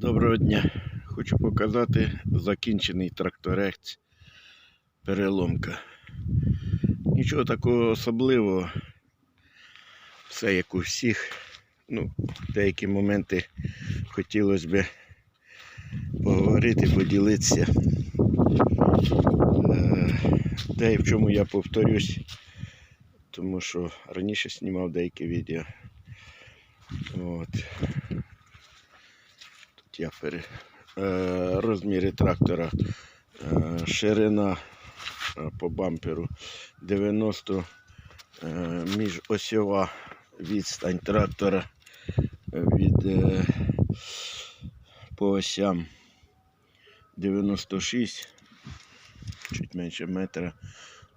Доброго дня. Хочу показати закінчений тракторець переломка. Нічого такого особливого. Все як у всіх. Ну, деякі моменти хотілося б поговорити, поділитися. Де і в чому я повторюсь, тому що раніше знімав деякі відео. От. Пере... е, розміри трактора, е, ширина е, по бамперу 90 е, міжосьова відстань трактора від по осям 96, чуть менше метра.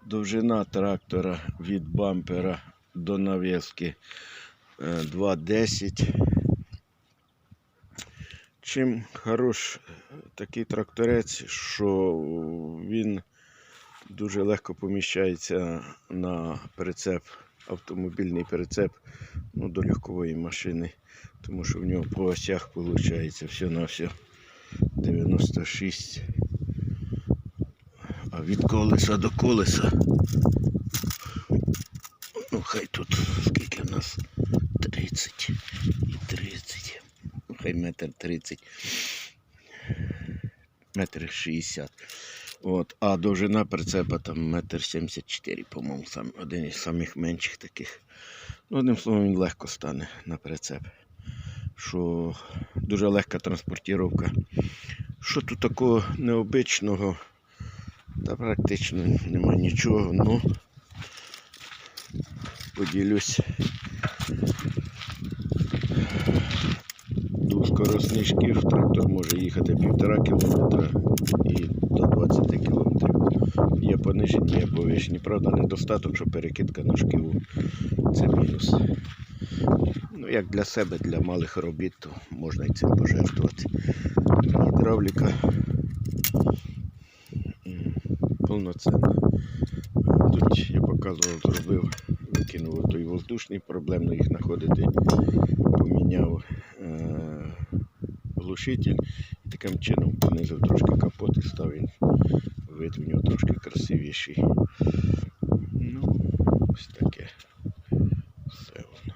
Довжина трактора від бампера до навіски е, 2,10. Чим хорош такий тракторець, що він дуже легко поміщається на прицеп, автомобільний прицеп ну, до легкової машини, тому що в нього по осях виходить все на все 96. А від колеса до колеса. Ну, хай тут скільки в нас 30 і 30 ну, хай метр тридцять, метр шістдесят. От, а довжина прицепа там метр сімдесят чотири, по-моєму, сам, один із самих менших таких. Ну, одним словом, він легко стане на прицеп. Що дуже легка транспортіровка. Що тут такого необичного? Та практично нема нічого, ну поділюсь двоскоросний шкіф, трактор може їхати півтора кілометра і до 20 кілометрів. Є понижені, є повишені. Правда, недостаток, що перекидка на шківу це мінус. Ну, як для себе, для малих робіт, то можна і цим пожертвувати. Гідравліка повноцінна. Тут я показував, зробив, викинув той воздушний, проблемно їх знаходити. Поміняв е- глушитель і таким чином понизив трошки капот і став він вид в нього трошки красивіший. Ну, ось таке. Все воно.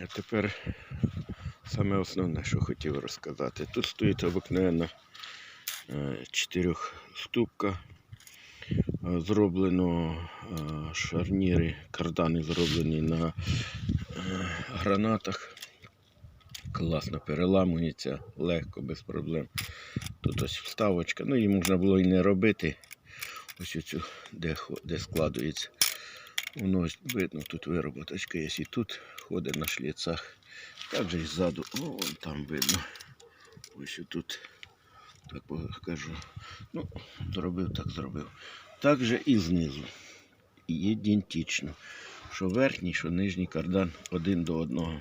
А тепер саме основне, що хотів розказати. Тут стоїть обикновенна е, чотирьохступка. Е, Зроблено е, шарніри, кардани зроблені на гранатах. Класно переламується, легко, без проблем. Тут ось вставочка. Ну, її можна було і не робити. Ось оцю, де, де складується. Воно ось видно, тут вироботочка є і тут ходить на шліцах. Так же і ззаду, вон там видно. Ось тут, так покажу. Ну, зробив, так зробив. Так же і знизу. Ідентично. Що верхній, що нижній кардан один до одного.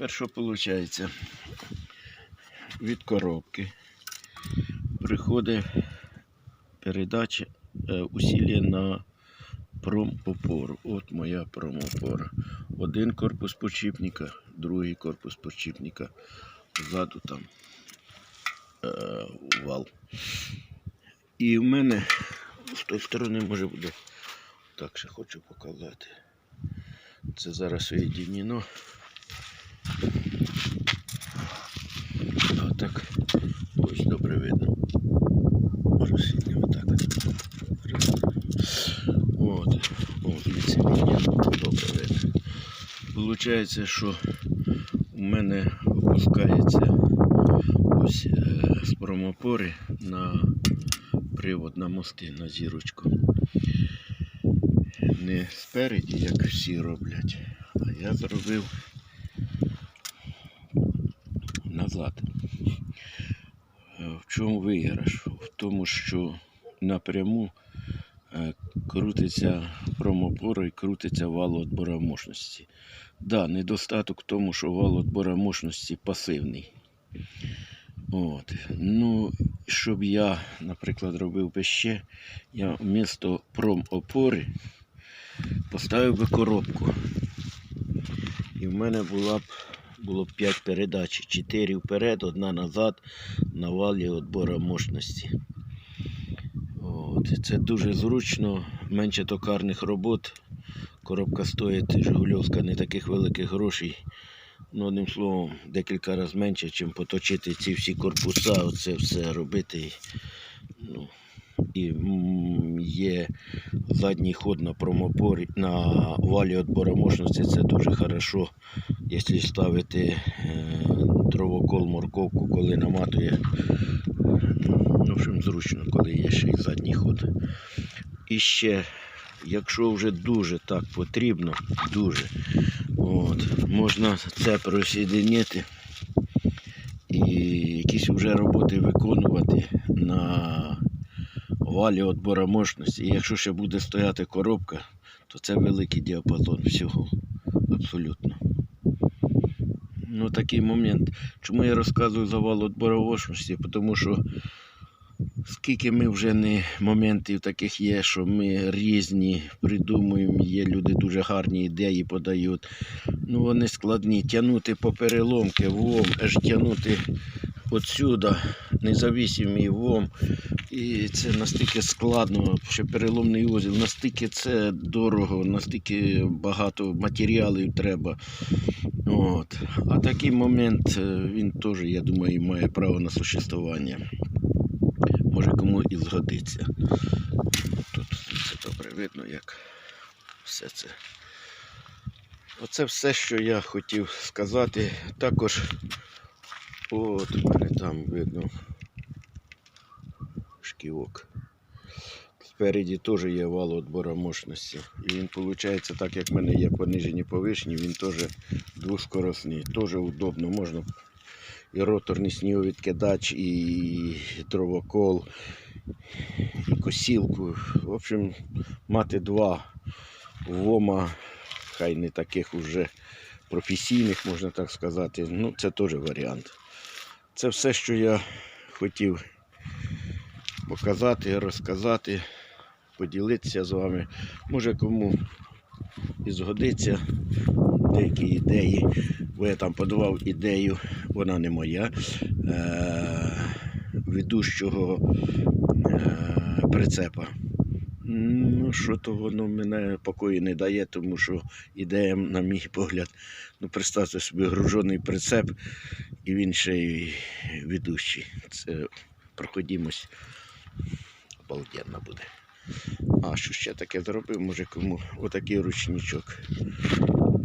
Тепер що виходить? Від коробки приходить передача е, усілля на промопору. От моя промопора. Один корпус подшипника, другий корпус подшипника. Ззаду там е, вал. І в мене з тої сторони може буде. Так ще хочу показати. Це зараз соєдінено. А так ось добре видно. Сьогодні отак. От. О, мені добре видно. Получається, що у мене опускається ось е, з промопори на привод на мости на зірочку. Не спереді, як всі роблять, а я зробив назад. Е, В чому виграш? В тому, що напряму е, крутиться промопора і крутиться вал відбора мощності. Да, недостаток в тому, що вал відбора мощності пасивний. От. Ну, щоб я, наприклад, робив би ще, я вмісто промопори поставив би коробку. І в мене була б було 5 передач. 4 вперед, одна назад на валі відбора мощності. От. Це дуже зручно, менше токарних робот. Коробка стоїть Жигульовська не таких великих грошей. Ну, одним словом, декілька разів менше, чим поточити ці всі корпуса, оце все робити. Ну, і є задній ход на промопорі на валі відбору мощності. Це дуже хорошо, якщо ставити е, дровокол, морковку, коли наматує. Ну, в общем, зручно, коли є ще задній ход. І ще, якщо вже дуже так потрібно, дуже, от, можна це просідінити і якісь вже роботи виконувати на валі відбора мощності. І якщо ще буде стояти коробка, то це великий діапазон всього. Абсолютно. Ну, такий момент. Чому я розказую завал от боровошності? Тому що скільки ми вже не моментів таких є, що ми різні придумуємо, є люди дуже гарні ідеї подають. Ну вони складні. Тягнути по переломки, вом, аж тягнути отсюда, независимий вом. І це настільки складно, що переломний узіл, настільки це дорого, настільки багато матеріалів треба. От. А такий момент е, він теж, я думаю, має право на существування. Може кому і згодиться. Тут це добре видно, як все це. Оце все, що я хотів сказати. Також от у там видно шківок. Спереді теж є вал відбора мощності. І він виходить, так як в мене є понижені повишні, він теж двоскоросний. Теж удобно. Можна і роторний сніговідкидач, і дровокол, і косілку. В общем, мати два вома, хай не таких уже професійних, можна так сказати. Ну, це теж варіант. Це все, що я хотів показати, розказати, поділитися з вами. Може кому і згодиться деякі ідеї, бо я там подавав ідею, вона не моя, е- ведущого е- прицепа. Ну, що то воно мене покою не дає, тому що ідея, на мій погляд, ну, представте собі гружений прицеп, і він ще й ведущий. Це проходімось обалденно буде. А що ще таке зробив? Може кому отакий ручничок.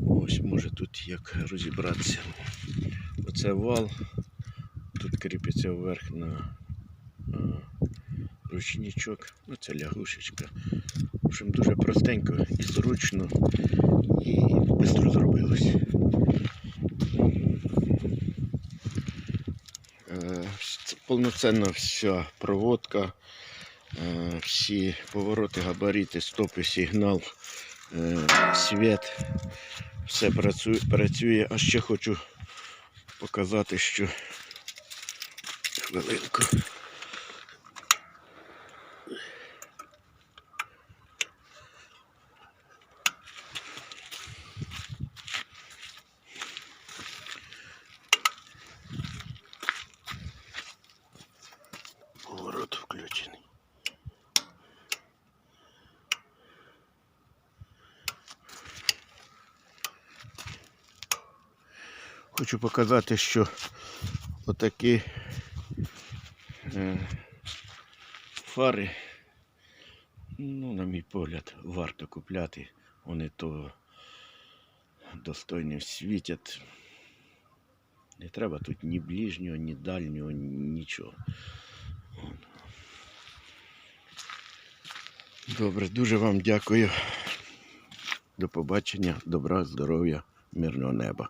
Ось може тут як розібратися. Оце вал. Тут кріпиться вверх на а, ручничок. Ну лягушечка. В общем, дуже простенько і зручно і швидко зробилось. Е, вся проводка. Е, всі повороти, габарити, стопи, сигнал, е, світ, все працює. А ще хочу показати, що хвилинку. Хочу показати, що отакі е, фари, ну, на мій погляд, варто купляти. Вони то достойно світять. Не треба тут ні ближнього, ні дальнього, нічого. Добре, дуже вам дякую. До побачення, добра, здоров'я, мирного неба.